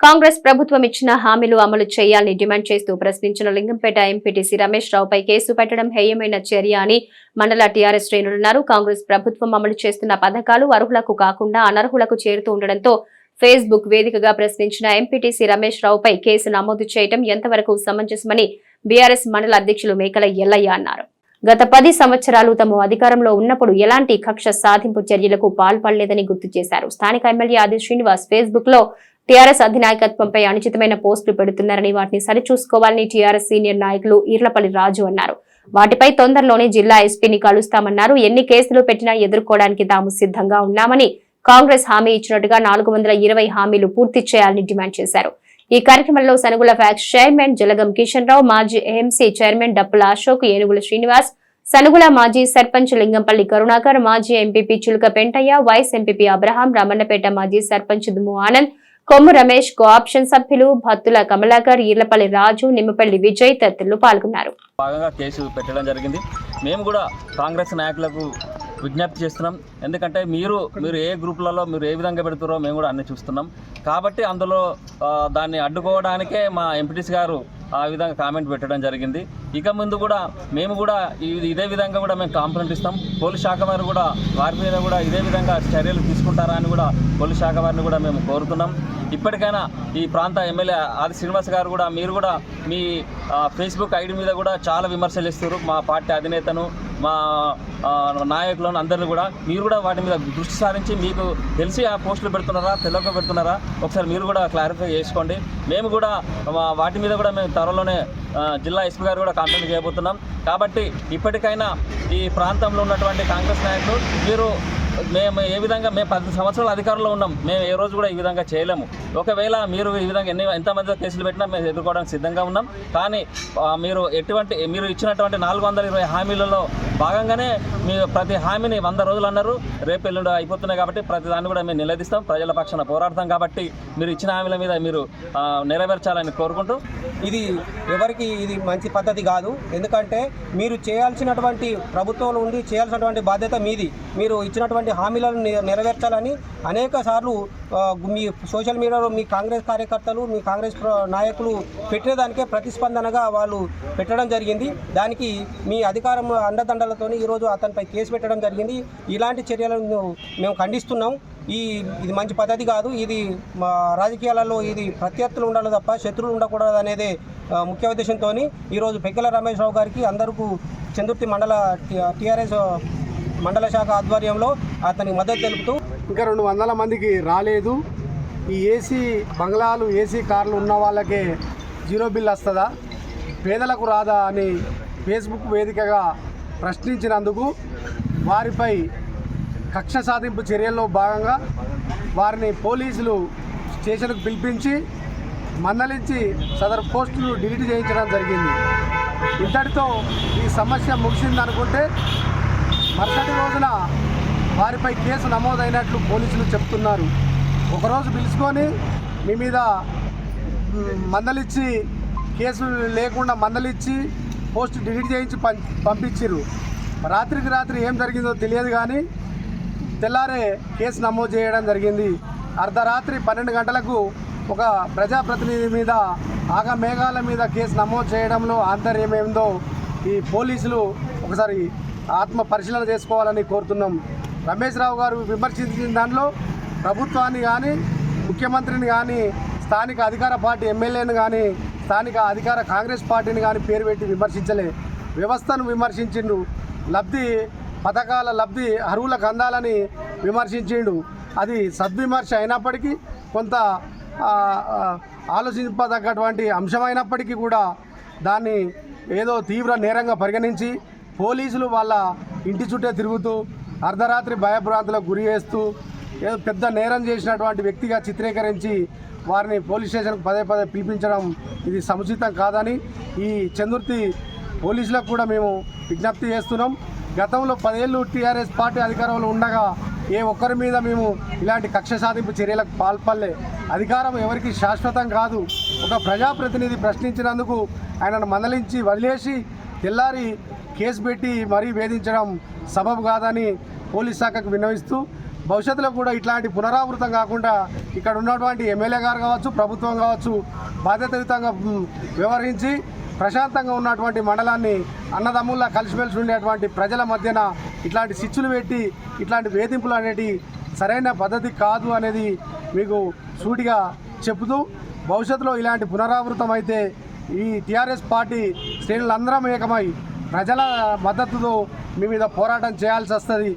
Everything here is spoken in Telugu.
కాంగ్రెస్ ప్రభుత్వం ఇచ్చిన హామీలు అమలు చేయాలని డిమాండ్ చేస్తూ ప్రశ్నించిన లింగంపేట ఎంపీటీసీ రమేష్ రావుపై కేసు పెట్టడం హేయమైన చర్య అని మండల టీఆర్ఎస్ శ్రేణులున్నారు కాంగ్రెస్ ప్రభుత్వం అమలు చేస్తున్న పథకాలు అర్హులకు కాకుండా అనర్హులకు చేరుతూ ఉండడంతో ఫేస్బుక్ వేదికగా ప్రశ్నించిన ఎంపీటీసీ రమేష్ రావుపై కేసు నమోదు చేయడం ఎంతవరకు సమంజసమని బీఆర్ఎస్ మండల అధ్యక్షులు మేకల ఎల్లయ్య అన్నారు. గత పది సంవత్సరాలు తమ అధికారంలో ఉన్నప్పుడు ఎలాంటి కక్ష సాధింపు చర్యలకు పాల్పడలేదని గుర్తు చేశారు. స్థానిక ఎమ్మెల్యే ఆది శ్రీనివాస్ ఫేస్బుక్లో టీఆర్ఎస్ అధినాయకత్వంపై అనుచితమైన పోస్టులు పెడుతున్నారని వాటిని సరిచూసుకోవాలని టీఆర్ఎస్ సీనియర్ నాయకులు ఈర్లపల్లి రాజు అన్నారు. వాటిపై తొందరలోనే జిల్లా ఎస్పీని కలుస్తామన్నారు. ఎన్ని కేసులు పెట్టినా ఎదుర్కోవడానికి తాము సిద్ధంగా ఉన్నామని కాంగ్రెస్ హామీ ఇచ్చినట్టుగా నాలుగు వందల ఇరవై హామీలు పూర్తి చేయాలని డిమాండ్ చేశారు. ఈ కార్యక్రమంలో సనుగుల ఫ్యాక్స్ చైర్మన్ జలగం కిషన్ రావు మాజీ ఏఎంసీ చైర్మన్ డప్పుల అశోక్ ఏనుగుల శ్రీనివాస్ సనుగుల మాజీ సర్పంచ్ లింగంపల్లి కరుణాకర్ మాజీ MPP Chuluka Pentaiah vice MPP Abraham Ramanapeta మాజీ సర్పంచ్ దుమ్ము ఆనంద్ కొమ్ము రమేష్ కోఆప్షన్ సభ్యులు భత్తుల కమలాకర్ ఈర్లపల్లి రాజు నిమ్మపల్లి విజయ్ తదితరులు పాల్గొన్నారు. భాగంగా కేసు పెట్టడం జరిగింది. మేము కూడా కాంగ్రెస్ నాయకులకు విజ్ఞప్తి చేస్తున్నాం. ఎందుకంటే మీరు మీరు ఏ గ్రూపులలో మీరు ఏ విధంగా పెడుతారో మేము కూడా అన్ని చూస్తున్నాం. కాబట్టి అందులో దాన్ని అడ్డుకోవడానికే మా ఎంపీటీసీ గారు ఆ విధంగా కామెంట్ పెట్టడం జరిగింది. ఇక ముందు కూడా మేము కూడా ఇదే విధంగా కూడా మేము కాంప్లైంట్ ఇస్తాం పోలీస్ శాఖ వారు కూడా వారి మీద కూడా ఇదే విధంగా చర్యలు తీసుకుంటారా అని కూడా పోలీస్ శాఖ వారిని కూడా మేము కోరుతున్నాం. ఇప్పటికైనా ఈ ప్రాంత ఎమ్మెల్యే ఆది శ్రీనివాస్ గారు కూడా మీరు కూడా మీ ఫేస్బుక్ ఐడి మీద కూడా చాలా విమర్శలు ఇస్తారు మా పార్టీ అధినేతను మా నాయకులను అందరిని కూడా మీరు కూడా వాటి మీద దృష్టి సారించి మీకు తెలిసి ఆ పోస్టులు పెడుతున్నారా తెలియక పెడుతున్నారా ఒకసారి మీరు కూడా క్లారిఫై చేసుకోండి. మేము కూడా వాటి మీద కూడా మేము త్వరలోనే జిల్లా ఎస్పీ గారు కూడా కంప్లైంట్ చేయబోతున్నాం. కాబట్టి ఇప్పటికైనా ఈ ప్రాంతంలో ఉన్నటువంటి కాంగ్రెస్ నాయకులు మీరు మేము ఏ విధంగా మేము పది సంవత్సరాల అధికారంలో ఉన్నాం. మేము ఏ రోజు కూడా ఈ విధంగా చేయలేము. ఒకవేళ మీరు ఈ విధంగా ఎన్ని ఎంతమంది కేసులు పెట్టినా మేము ఎదుర్కోవడానికి సిద్ధంగా ఉన్నాం. కానీ మీరు ఎటువంటి మీరు ఇచ్చినటువంటి నాలుగు వందల ఇరవై హామీలలో భాగంగానే మీరు ప్రతి హామీని వంద రోజులు అన్నారు. రేపు ఎల్లుండి అయిపోతున్నాయి కాబట్టి ప్రతి దాన్ని కూడా మేము నిలదీస్తాం. ప్రజల పక్షాన పోరాడతాం కాబట్టి మీరు ఇచ్చిన హామీల మీద మీరు నెరవేర్చాలని కోరుకుంటూ ఇది ఎవరికి ఇది మంచి పద్ధతి కాదు. ఎందుకంటే మీరు చేయాల్సినటువంటి ప్రభుత్వంలో ఉండి చేయాల్సినటువంటి బాధ్యత మీది. మీరు ఇచ్చినటువంటి హామీలను నెరవేర్చాలని అనేక సార్లు మీ సోషల్ మీడియాలో మీ కాంగ్రెస్ కార్యకర్తలు మీ కాంగ్రెస్ నాయకులు పెట్టేదానికే ప్రతిస్పందనగా వాళ్ళు పెట్టడం జరిగింది. దానికి మీ అధికారం అండదండ అండదండలతో ఈరోజు అతనిపై కేసు పెట్టడం జరిగింది. ఇలాంటి చర్యలను మేము ఖండిస్తున్నాం. ఈ ఇది మంచి పద్ధతి కాదు. ఇది మా రాజకీయాలలో ఇది ప్రత్యర్థులు ఉండాలి తప్ప శత్రువులు ఉండకూడదు అనేది ముఖ్య ఉద్దేశంతో ఈరోజు పెక్కల రమేష్ రావు గారికి అందరికీ చందుర్తి మండల టీఆర్ఎస్ మండల శాఖ ఆధ్వర్యంలో అతనికి మద్దతు తెలుపుతూ ఇంకా రెండు వందల మందికి రాలేదు. ఈ ఏసీ బంగ్లాలు ఏసీ కార్లు ఉన్న వాళ్ళకే జీరో బిల్ వస్తుందా? పేదలకు రాదా అని ఫేస్బుక్ వేదికగా ప్రశ్నించినందుకు వారిపై కక్ష సాధింపు చర్యల్లో భాగంగా వారిని పోలీసులు స్టేషన్కు పిలిపించి మందలించి సదరు పోస్టులు డిలీట్ చేయించడం జరిగింది. ఇంతటితో ఈ సమస్య ముగిసిందనుకుంటే మరుసటి రోజున వారిపై కేసు నమోదైనట్లు పోలీసులు చెప్తున్నారు. ఒకరోజు పిలుచుకొని మీ మీద మందలిచ్చి కేసు లేకుండా మందలిచ్చి పోస్ట్ డిలీట్ చేయించి పం పంపించారు రాత్రికి రాత్రి ఏం జరిగిందో తెలియదు కానీ తెల్లారే కేసు నమోదు చేయడం జరిగింది. అర్ధరాత్రి పన్నెండు గంటలకు ఒక ప్రజాప్రతినిధి మీద ఆగ మేఘాల మీద కేసు నమోదు చేయడంలో ఆంతర్యం ఏందో ఈ పోలీసులు ఒకసారి ఆత్మ పరిశీలన చేసుకోవాలని కోరుతున్నాం. రమేష్ రావు గారు విమర్శించిన దానిలో ప్రభుత్వాన్ని కానీ ముఖ్యమంత్రిని కానీ స్థానిక అధికార పార్టీ ఎమ్మెల్యేని కానీ స్థానిక అధికార కాంగ్రెస్ పార్టీని కానీ పేరు పెట్టి విమర్శించలే. వ్యవస్థను విమర్శించిండు. లబ్ధి పథకాల లబ్ధి అర్హులకు అందాలని విమర్శించిండు. అది సద్విమర్శ అయినప్పటికీ కొంత ఆలోచింపదగ్గటువంటి అంశమైనప్పటికీ కూడా దాన్ని ఏదో తీవ్ర నేరంగా పరిగణించి పోలీసులు వాళ్ళ ఇంటి చుట్టే తిరుగుతూ అర్ధరాత్రి భయభ్రాంతులకు గురి చేస్తూ ఏదో పెద్ద నేరం చేసినటువంటి వ్యక్తిగా చిత్రీకరించి వారిని పోలీస్ స్టేషన్కి పదే పదే పిలిపించడం ఇది సముచితం కాదని ఈ చందుర్తి పోలీసులకు కూడా మేము విజ్ఞప్తి చేస్తున్నాం. గతంలో పదేళ్ళు టీఆర్ఎస్ పార్టీ అధికారంలో ఉండగా ఏ ఒక్కరి మీద మేము ఇలాంటి కక్ష సాధింపు చర్యలకు పాల్పడలే. అధికారం ఎవరికి శాశ్వతం కాదు. ఒక ప్రజాప్రతినిధి ప్రశ్నించినందుకు ఆయనను మందలించి వదిలేసి తెల్లారి కేసు పెట్టి మరీ వేధించడం సబబు కాదని పోలీస్ శాఖకు విన్నవిస్తూ భవిష్యత్తులో కూడా ఇట్లాంటి పునరావృతం కాకుండా ఇక్కడ ఉన్నటువంటి ఎమ్మెల్యే గారు కావచ్చు ప్రభుత్వం కావచ్చు బాధ్యతాయుతంగా వ్యవహరించి ప్రశాంతంగా ఉన్నటువంటి మండలాన్ని అన్నదమ్ముల్లా కలిసిమెలిసి ఉండేటువంటి ప్రజల మధ్యన ఇట్లాంటి సిచ్చులు పెట్టి ఇట్లాంటి వేధింపులు అనేటి సరైన పద్ధతి కాదు అనేది మీకు సూటిగా చెబుతూ భవిష్యత్తులో ఇలాంటి పునరావృతం అయితే ఈ టీఆర్ఎస్ పార్టీ శ్రేణులందరం ఏకమై ప్రజల మద్దతుతో మీ మీద పోరాటం చేయాల్సి వస్తుంది.